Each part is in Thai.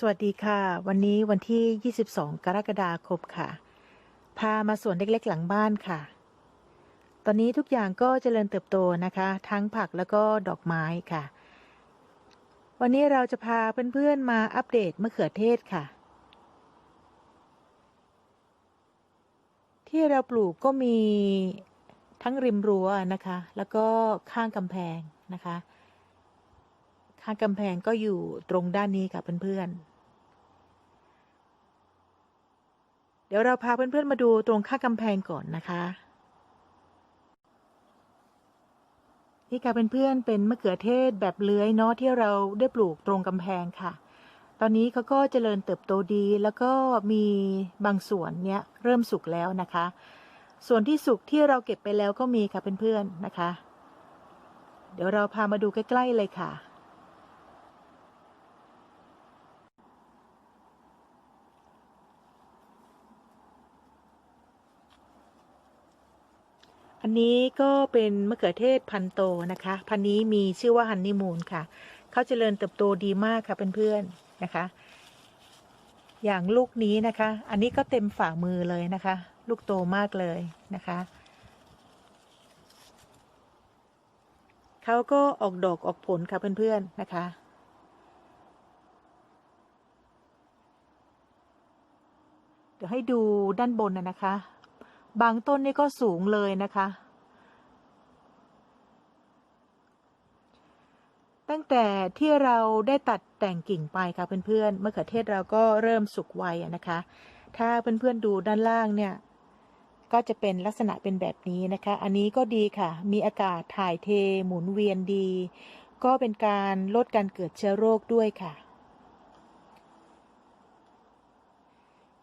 สวัสดีค่ะ วันนี้วันที่ 22 กรกฎาคมค่ะ พามาสวนเล็กๆ หลังบ้านค่ะ ตอนนี้ทุกอย่างก็เจริญเติบโตนะคะ ทั้งผักแล้วก็ดอกไม้ค่ะ วันนี้เราจะพาเพื่อนๆมาอัปเดตมะเขือเทศค่ะ ที่เราปลูกก็มีทั้งริมรั้วนะคะ แล้วก็ข้างกำแพงนะคะข้างกำแพงก็อยู่ตรงด้านนี้ค่ะเพื่อนๆ เดี๋ยวเราพาเพื่อนๆมาดูตรงข้ากำแพงก่อนนะคะ นี่ค่ะเพื่อนๆเป็นมะเขือเทศแบบเลื้อยเนาะที่เราได้ปลูกตรงกำแพงค่ะ ตอนนี้เขาก็เจริญเติบโตดี แล้วก็มีบางส่วนเนี้ยเริ่มสุกแล้วนะคะ ส่วนที่สุกที่เราเก็บไปแล้วก็มีค่ะเพื่อนๆนะคะ เดี๋ยวเราพามาดูใกล้ๆเลยค่ะ อันนี้ก็เป็นมะเขือเทศพันโตนะคะ พันนี้มีชื่อว่าฮันนีมูนค่ะ เขาเจริญเติบโตดีมากค่ะเพื่อนๆนะคะ อย่างลูกนี้นะคะ อันนี้ก็เต็มฝ่ามือเลยนะคะ ลูกโตมากเลยนะคะ เขาก็ออกดอกออกผลค่ะเพื่อนๆนะคะเดี๋ยวให้ดูด้านบนนะนะคะ บางต้นนี่ก็สูงเลยนะคะ ตั้งแต่ที่เราได้ตัดแต่งกิ่งไปค่ะเพื่อนๆมะเขือเทศเราก็เริ่มสุกไวอะนะคะ ถ้าเพื่อนๆดูด้านล่างเนี่ย ก็จะเป็นลักษณะเป็นแบบนี้นะคะ อันนี้ก็ดีค่ะ มีอากาศถ่ายเทหมุนเวียนดี ก็เป็นการลดการเกิดเชื้อโรคด้วยค่ะ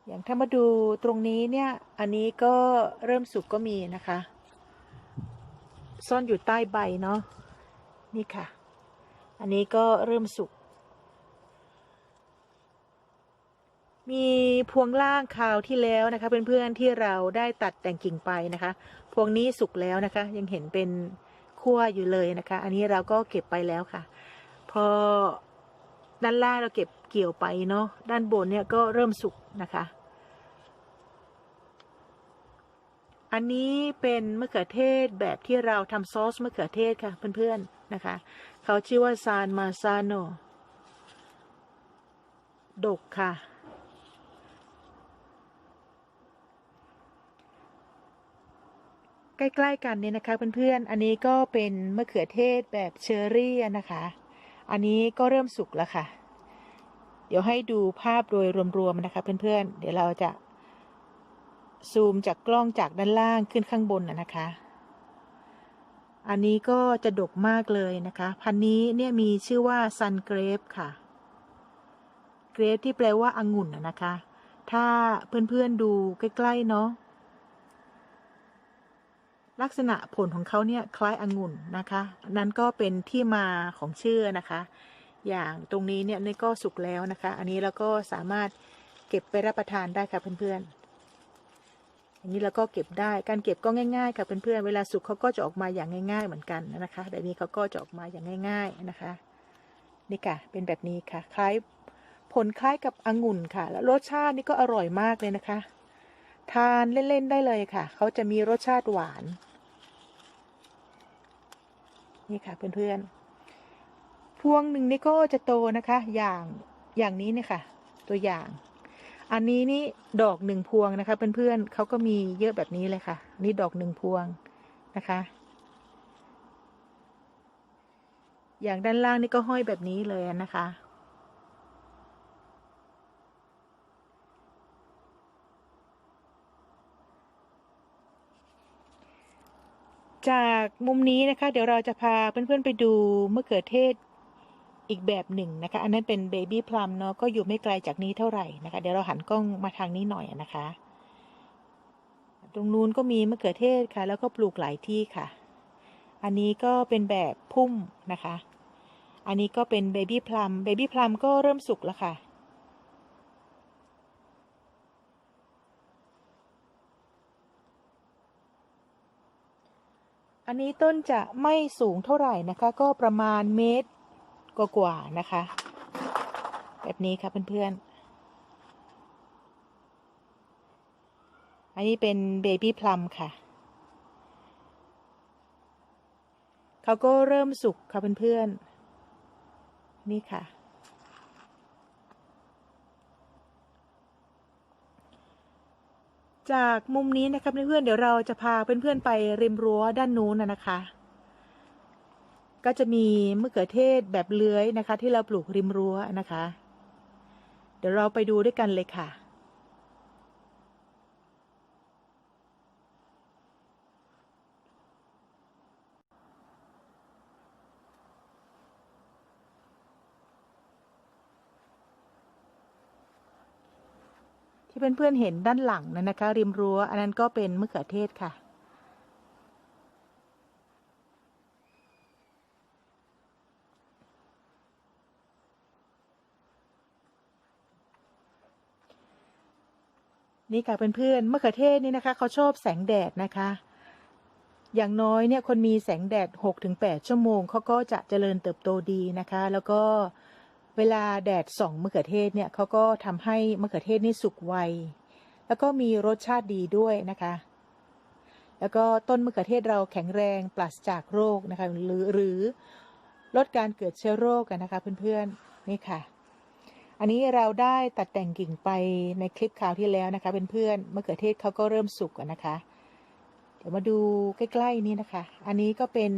อย่างถ้ามาดูตรงนี้เนี่ย อันนี้ก็เริ่มสุกก็มีนะคะ ซ่อนอยู่ใต้ใบเนาะ นี่ค่ะ อันนี้ก็เริ่มสุก มีพวงล่างคราวที่แล้วนะคะ เพื่อนๆที่เราได้ตัดแต่งกิ่งไปนะคะ พวงนี้สุกแล้วนะคะ ยังเห็นเป็นขั้วอยู่เลยนะคะ อันนี้เราก็เก็บไปแล้วค่ะ พอ ด้านล่างเราเก็บเกี่ยวไปเนาะด้านบนเนี่ยก็เริ่มสุกนะคะ อันนี้เป็นมะเขือเทศแบบที่เราทำซอสมะเขือเทศค่ะเพื่อนๆนะคะ เขาชื่อว่าซานมาซาโนดกค่ะ ใกล้ ๆ กันเนี่ยนะคะเพื่อนๆ อันนี้ก็เป็นมะเขือเทศแบบเชอร์รี่นะคะ อันนี้ก็เริ่มสุกแล้วค่ะ เดี๋ยวให้ดูภาพโดยรวมๆนะคะ เพื่อนๆ เดี๋ยวเราจะ ซูมจากกล้องจากด้านล่างขึ้นข้างบนนะนะคะ อันนี้ก็จะดกมากเลยนะคะ พันธุ์นี้เนี่ยมีชื่อว่าซันเกรฟค่ะ เกรฟที่แปลว่าองุ่นนะนะคะ ถ้าเพื่อนๆดูใกล้ๆเนาะ ลักษณะผลของเขาเนี่ยคล้ายองุ่นนะคะ นั้นก็เป็นที่มาของชื่อนะคะ อย่างตรงนี้เนี่ยนี่ก็สุกแล้วนะคะ อันนี้เราก็สามารถเก็บไปรับประทานได้ค่ะเพื่อนๆอย่างนี้เราก็เก็บได้ การเก็บก็ง่าย ๆ ค่ะเพื่อนๆ เวลาสุกเขาก็จะออกมาอย่างง่าย ๆ เหมือนกันนะคะแบบนี้เขาก็จะออกมาอย่างง่าย ๆนะคะ นี่ค่ะ เป็นแบบนี้ค่ะ คล้ายผลคล้ายกับองุ่นค่ะ แล้วรสชาตินี่ก็อร่อยมากเลยนะคะ ทานเล่น ๆ ได้เลยค่ะ เขาจะมีรสชาติหวาน นี่ค่ะเพื่อนๆ พวงหนึ่งนี่ก็จะโตนะคะ อย่างอย่างนี้เนี่ยค่ะ ตัวอย่าง อันนี้นี่ดอกหนึ่งพวงนะคะ เพื่อนๆเขาก็มีเยอะแบบนี้เลยค่ะ นี่ดอกหนึ่งพวงนะคะ อย่างด้านล่างนี่ก็ห้อยแบบนี้เลยนะคะ จากมุมนี้นะคะ เดี๋ยวเราจะพาเพื่อนๆไปดูมะเขือเทศอีกแบบหนึ่งนะคะ อันนั้นเป็นเบบี้พลัมเนาะก็อยู่ไม่ไกลจากนี้เท่าไหร่นะคะ เดี๋ยวเราหันกล้องมาทางนี้หน่อยนะคะ ตรงนู้นก็มีมะเขือเทศค่ะ แล้วก็ปลูกหลายที่ค่ะ อันนี้ก็เป็นแบบพุ่มนะคะ อันนี้ก็เป็นเบบี้พลัมเบบี้พลัมก็เริ่มสุกแล้วค่ะ อันนี้ต้นจะไม่สูงเท่าไหร่นะคะ ก็ประมาณเมตรกว่าๆนะคะ แบบนี้ค่ะเพื่อนๆ อันนี้เป็นเบบี้พลัมค่ะ เขาก็เริ่มสุกค่ะเพื่อนๆ นี่ค่ะ จากมุมนี้นะครับเพื่อนๆเดี๋ยวเราจะพาเพื่อนๆไปริมรั้วด้านนู้นนะคะ ก็จะมีมะเขือเทศแบบเลื้อยนะคะ ที่เราปลูกริมรั้วนะคะ เดี๋ยวเราไปดูด้วยกันเลยค่ะ ที่เพื่อนๆเห็นด้านหลังนั่นนะคะ ริมรั้ว อันนั้นก็เป็นมะเขือเทศค่ะ นี่ค่ะเพื่อนๆมะเขือเทศนี่นะคะเขาชอบแสงแดดนะคะ อย่างน้อยเนี่ยคนมีแสงแดด 6-8 ชั่วโมงเขาก็จะเจริญเติบโตดีนะคะ แล้วก็ เวลาแดดส่องมะเขือเทศเนี่ยเขาก็ทำให้มะเขือเทศนี่สุกไว แล้วก็มีรสชาติดีด้วยนะคะ แล้วก็ต้นมะเขือเทศเราแข็งแรงปราศจากโรคนะคะหรือหรือลดการเกิดเชื้อโรคกันนะคะเพื่อนๆนี่ค่ะ อันนี้เราได้ตัดแต่งกิ่งไปในคลิปคราวที่แล้วนะคะเพื่อนๆมะเขือเทศเขาก็เริ่มสุกนะคะ เดี๋ยวมาดูใกล้ๆนี่นะคะ อันนี้ก็เป็น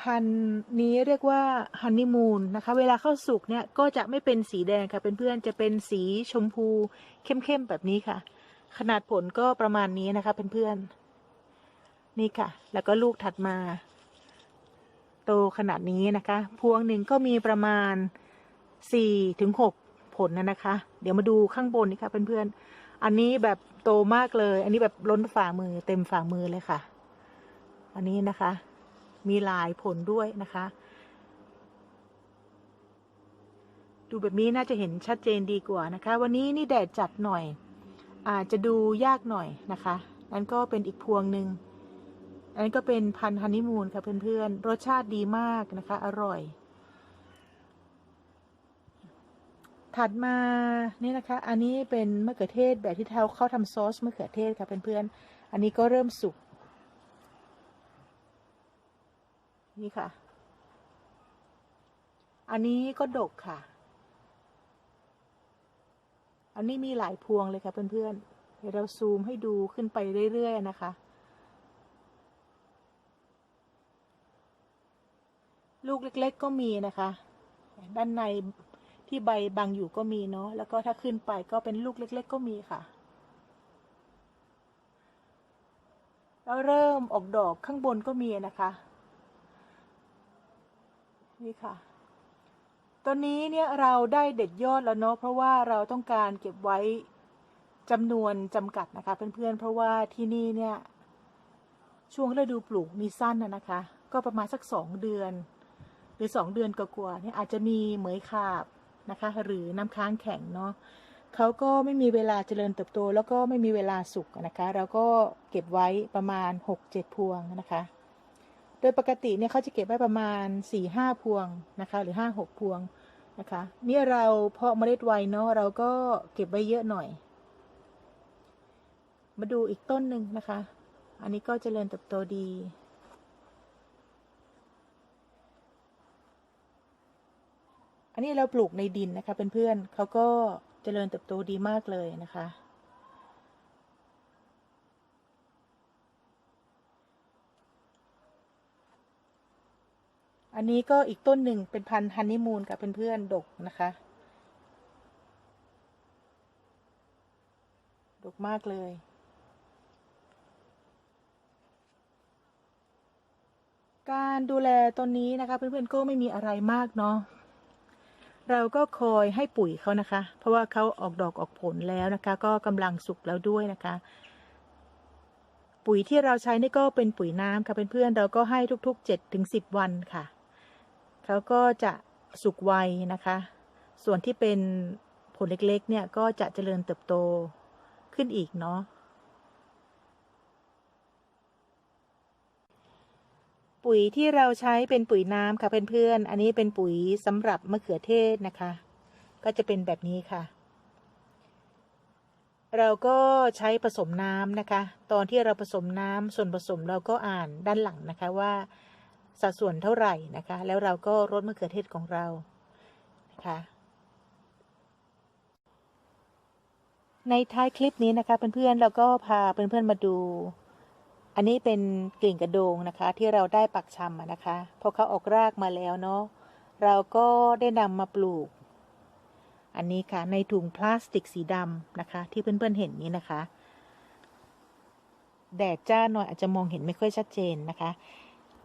พันธุ์นี้เรียกว่าฮันนีมูนนะคะ เวลาเข้าสุกเนี่ยก็จะไม่เป็นสีแดงค่ะเพื่อนๆจะเป็นสีชมพูเข้มๆแบบนี้ค่ะ ขนาดผลก็ประมาณนี้นะคะเพื่อนๆนี่ค่ะ แล้วก็ลูกถัดมา โตขนาดนี้นะคะ พวงหนึ่งก็มีประมาณสี่ถึงหกผลนะนะคะ เดี๋ยวมาดูข้างบนนี่ค่ะเพื่อนๆอันนี้แบบโตมากเลย อันนี้แบบล้นฝ่ามือเต็มฝ่ามือเลยค่ะ อันนี้นะคะ มีหลายผลด้วยนะคะ ดูแบบนี้น่าจะเห็นชัดเจนดีกว่านะคะ วันนี้นี่แดดจัดหน่อย อาจจะดูยากหน่อยนะคะนั่นก็เป็นอีกพวงหนึ่งอันนี้ก็เป็นพันธุ์ฮันนีมูนค่ะเพื่อนๆ รสชาติดีมากนะคะ อร่อย ถัดมานี่นะคะ อันนี้เป็นมะเขือเทศแบบที่เขาเขาทำซอสมะเขือเทศค่ะเพื่อนๆ อันนี้ก็เริ่มสุก นี่ค่ะ อันนี้ก็ดกค่ะ อันนี้มีหลายพวงเลยค่ะเพื่อนๆ เดี๋ยวเราซูมให้ดูขึ้นไปเรื่อยๆนะคะ ลูกเล็กๆก็มีนะคะ ด้านในที่ใบบังอยู่ก็มีเนาะ แล้วก็ถ้าขึ้นไปก็เป็นลูกเล็ก ๆ ก็มีค่ะ แล้วเริ่มออกดอกข้างบนก็มีนะคะ นี่ค่ะ ตอนนี้เนี่ยเราได้เด็ดยอดแล้วเนาะเพราะว่าเราต้องการเก็บไว้จำนวนจำกัดนะคะ เพื่อนๆ เพราะว่าที่นี่เนี่ยช่วงฤดูปลูกมีสั้นนะนะคะ ก็ประมาณสักสองเดือน หรือสองเดือนกว่าๆเนี่ยอาจจะมีเหมยขาบนะคะ หรือน้ำค้างแข็งเนาะเขาก็ไม่มีเวลาเจริญเติบโต แล้วก็ไม่มีเวลาสุกนะคะ เราก็เก็บไว้ประมาณหกเจ็ดพวงนะคะ โดยปกติเนี่ยเขาจะเก็บไว้ประมาณสี่ห้าพวงนะคะหรือห้าหกพวงนะคะเนี่ยเราเพาะเมล็ดไว้เนาะเราก็เก็บไว้เยอะหน่อย มาดูอีกต้นหนึ่งนะคะ อันนี้ก็เจริญเติบโตดี อันนี้เราปลูกในดินนะคะเพื่อนๆเขาก็เจริญเติบโตดีมากเลยนะคะ อันนี้ก็อีกต้นหนึ่งเป็นพันธุ์ฮันนีมูนกับเพื่อนๆดกนะคะ ดกมากเลย การดูแลต้นนี้นะคะเพื่อนๆก็ไม่มีอะไรมากเนาะเราก็คอยให้ปุ๋ยเขานะคะ เพราะว่าเขาออกดอกออกผลแล้วนะคะ ก็กำลังสุกแล้วด้วยนะคะ ปุ๋ยที่เราใช้นี่ก็เป็นปุ๋ยน้ำค่ะเพื่อนๆเราก็ให้ทุกๆ7ถึง10 วันค่ะ เขาก็จะสุกไวนะคะ ส่วนที่เป็นผลเล็กๆ เนี่ย ก็จะเจริญเติบโตขึ้นอีกเนาะ ปุ๋ยที่เราใช้เป็นปุ๋ยน้ำค่ะเพื่อนๆ อันนี้เป็นปุ๋ยสำหรับมะเขือเทศนะคะ ก็จะเป็นแบบนี้ค่ะ เราก็ใช้ผสมน้ำนะคะ ตอนที่เราผสมน้ำส่วนผสมเราก็อ่านด้านหลังนะคะว่า สัดส่วนเท่าไหร่นะคะ แล้วเราก็รดมะเขือเทศของเรานะคะในท้ายคลิปนี้นะคะเพื่อนๆเราก็พาเพื่อนๆมาดู อันนี้เป็นกลิ่งกระโดงนะคะ ที่เราได้ปักชำนะคะพอเขาออกรากมาแล้วเนาะเราก็ได้นำมาปลูก อันนี้ค่ะในถุงพลาสติกสีดำนะคะ ที่เพื่อนๆเห็นนี้นะคะ แดดจ้าหน่อยอาจจะมองเห็นไม่ค่อยชัดเจนนะคะ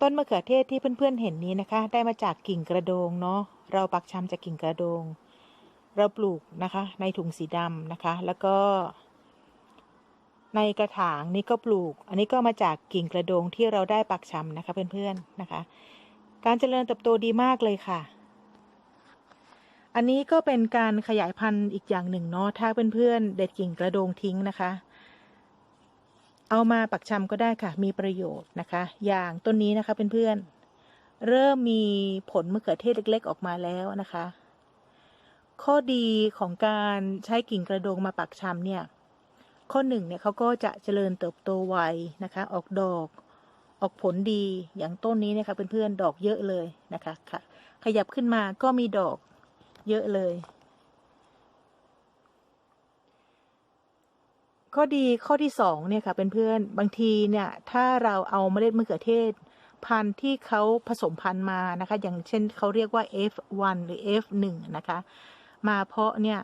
ต้นมะเขือเทศที่เพื่อนๆเห็นนี้นะคะ ได้มาจากกิ่งกระโดงเนาะเราปักชำจากกิ่งกระโดง เราปลูกนะคะ ในถุงสีดำนะคะ แล้วก็ ในกระถางนี้ก็ปลูก อันนี้ก็มาจากกิ่งกระโดงที่เราได้ปักชำนะคะเพื่อนๆนะคะ การเจริญเติบโตดีมากเลยค่ะ อันนี้ก็เป็นการขยายพันธุ์อีกอย่างหนึ่งเนาะถ้าเพื่อนๆเด็ดกิ่งกระโดงทิ้งนะคะ เอามาปักชำก็ได้ค่ะ มีประโยชน์นะคะ อย่างต้นนี้นะคะเพื่อนๆเริ่มมีผลมะเขือเทศเล็ก ๆ ออกมาแล้วนะคะ ข้อดีของการใช้กิ่งกระโดงมาปักชำเนี่ย ข้อหนึ่งเนี่ยเขาก็จะเจริญเติบโตไวนะคะ ออกดอกออกผลดีอย่างต้นนี้นะคะเพื่อนๆดอกเยอะเลยนะคะค่ะ ขยับขึ้นมาก็มีดอกเยอะเลย ข้อดีข้อที่สองเนี่ยค่ะเพื่อนๆบางทีเนี่ยถ้าเราเอาเมล็ดมะเขือเทศ พันธุ์ที่เขาผสมพันธุ์มานะคะ อย่างเช่นเขาเรียกว่า F1 หรือ F1 นะคะ มาเพาะเนี่ย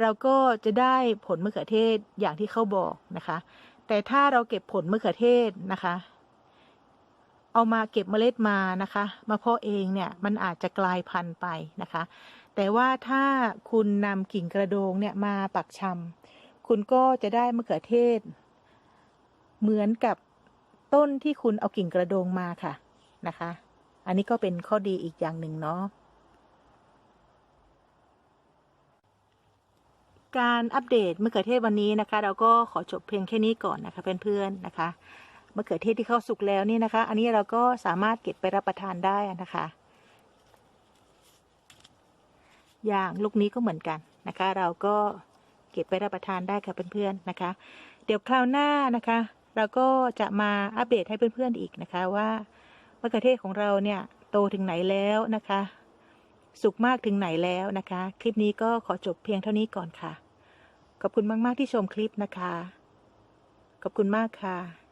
เราก็จะได้ผลมะเขือเทศอย่างที่เขาบอกนะคะ แต่ถ้าเราเก็บผลมะเขือเทศนะคะ เอามาเก็บเมล็ดมานะคะ มาเพาะเองเนี่ยมันอาจจะกลายพันธุ์ไปนะคะ แต่ว่าถ้าคุณนำกิ่งกระโดงเนี่ยมาปักชำ คุณก็จะได้มะเขือเทศ เหมือนกับต้นที่คุณเอากิ่งกระโดงมาค่ะนะคะ อันนี้ก็เป็นข้อดีอีกอย่างหนึ่งเนาะการอัปเดตมะเขือเทศวันนี้นะคะ เราก็ขอจบเพียงแค่นี้ก่อนนะคะเพื่อนๆนะคะมะเขือเทศที่เข้าสุกแล้วนี่นะคะ อันนี้เราก็สามารถเก็บไปรับประทานได้นะคะ อย่างลูกนี้ก็เหมือนกันนะคะ เราก็ ก็บไปรับประทานได้ค่ะเพื่อนๆนะคะ เดี๋ยวคราวหน้านะคะ เราก็จะมาอัปเดตให้เพื่อนๆอีกนะคะว่ามะเขือเทศของเราเนี่ยโตถึงไหนแล้วนะคะ สุกมากถึงไหนแล้วนะคะ คลิปนี้ก็ขอจบเพียงเท่านี้ก่อนค่ะ ขอบคุณมากๆที่ชมคลิปนะคะ ขอบคุณมากค่ะ